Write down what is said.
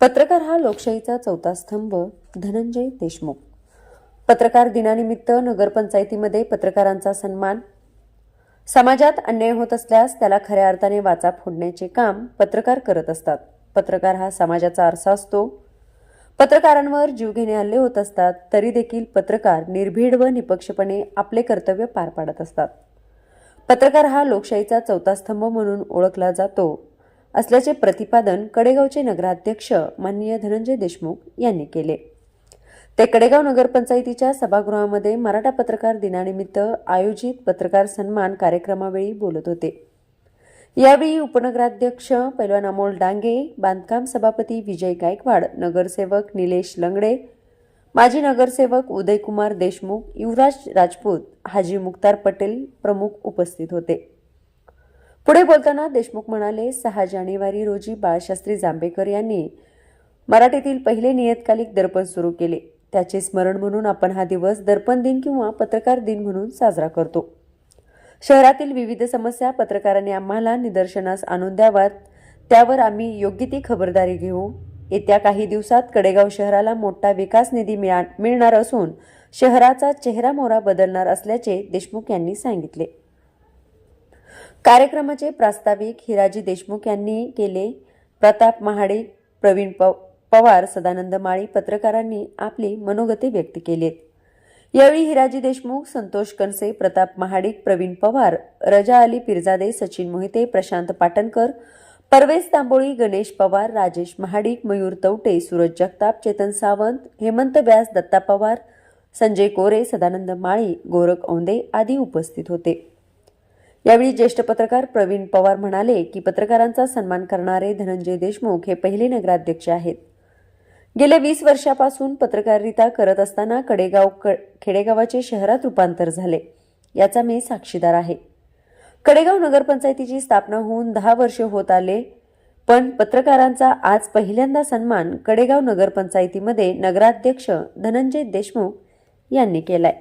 पत्रकार हा लोकशाहीचा चौथा स्तंभ धनंजय देशमुख. पत्रकार दिनानिमित्त नगरपंचायतीमध्ये पत्रकारांचा सन्मान. समाजात अन्याय होत असल्यास त्याला खऱ्या अर्थाने वाचा फोडण्याचे काम पत्रकार करत असतात. पत्रकार हा समाजाचा आरसा असतो. पत्रकारांवर जीवघेणे हल्ले होत असतात तरी देखील पत्रकार निर्भीड व निपक्षपणे आपले कर्तव्य पार पाडत असतात. पत्रकार हा लोकशाहीचा चौथा स्तंभ म्हणून ओळखला जातो. असल्याचे प्रतिपादन कडेगावचे नगराध्यक्ष माननीय धनंजय देशमुख यांनी केले. ते कडेगाव नगरपंचायतीच्या सभागृहामध्ये मराठा पत्रकार दिनानिमित्त आयोजित पत्रकार सन्मान कार्यक्रमावेळी बोलत होते. यावेळी उपनगराध्यक्ष पैलवान अमोल डांगे बांधकाम सभापती विजय गायकवाड नगरसेवक निलेश लंगडे माजी नगरसेवक उदयकुमार देशमुख युवराज राजपूत हाजी मुक्तार पटेल प्रमुख उपस्थित होते. पुढे बोलताना देशमुख म्हणाले सहा जानेवारी रोजी बाळशास्त्री जांभेकर यांनी मराठीतील पहिले नियतकालिक दर्पण सुरू केले. त्याचे स्मरण म्हणून आपण हा दिवस दर्पण दिन किंवा पत्रकार दिन म्हणून साजरा करतो. शहरातील विविध समस्या पत्रकारांनी आम्हाला निदर्शनास आणून द्याव्यात. त्यावर आम्ही योग्य ती खबरदारी घेऊ. येत्या काही दिवसात कडेगाव शहराला मोठा विकास निधी मिळा मिळणार असून शहराचा चेहरा मोहरा बदलणार असल्याचे देशमुख यांनी सांगितले. कार्यक्रमाचे प्रास्ताविक हिराजी देशमुख यांनी केले. प्रताप महाडिक प्रवीण पवार सदानंद माळी पत्रकारांनी आपली मनोगते व्यक्त केलीत. यावेळी हिराजी देशमुख संतोष कनसे प्रताप महाडिक प्रवीण पवार रजा अली पिरजादे सचिन मोहिते प्रशांत पाटणकर परवेज तांबोळी गणेश पवार राजेश महाडिक मयूर तवटे सूरज जगताप चेतन सावंत हेमंत व्यास दत्ता पवार संजय कोरे सदानंद माळी गोरख औंदे आदी उपस्थित होते. यावेळी ज्येष्ठ पत्रकार प्रवीण पवार म्हणाले की पत्रकारांचा सन्मान करणारे धनंजय देशमुख हे पहिले नगराध्यक्ष आहेत. गेल्या वीस वर्षापासून पत्रकारिता करत असताना कडेगाव क खेडेगावाचे शहरात रूपांतर झाले. याचा मी साक्षीदार आहे. कडेगाव नगरपंचायतीची स्थापना होऊन दहा वर्ष होत आले पण पत्रकारांचा आज पहिल्यांदा सन्मान कडेगाव नगरपंचायतीमध्ये नगराध्यक्ष धनंजय देशमुख यांनी केलाय.